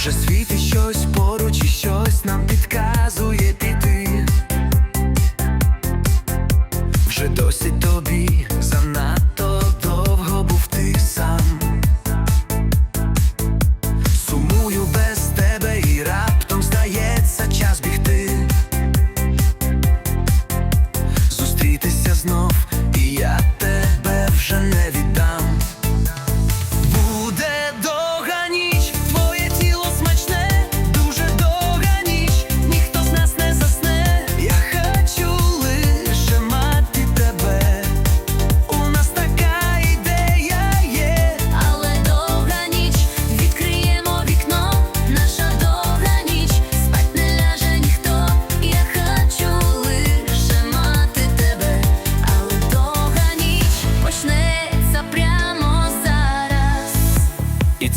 Вже світить щось поруч і щось нам підказує піти. Вже досить тобі занадто довго був ти сам. Сумую без тебе і раптом здається час бігти. Зустрітися знов.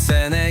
せね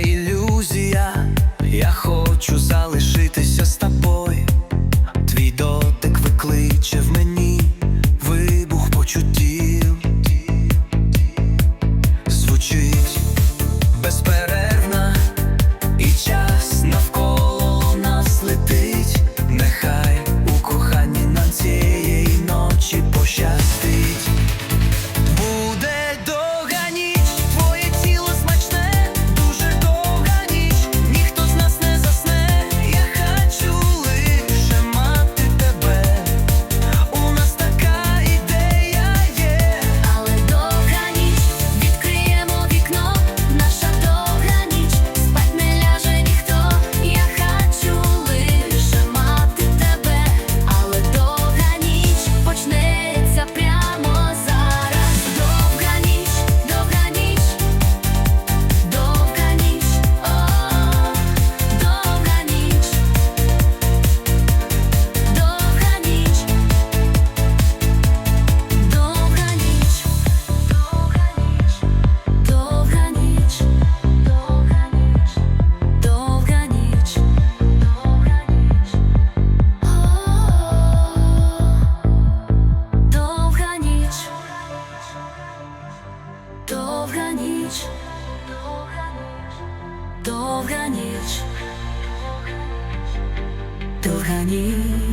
довга ніч, довга ніч.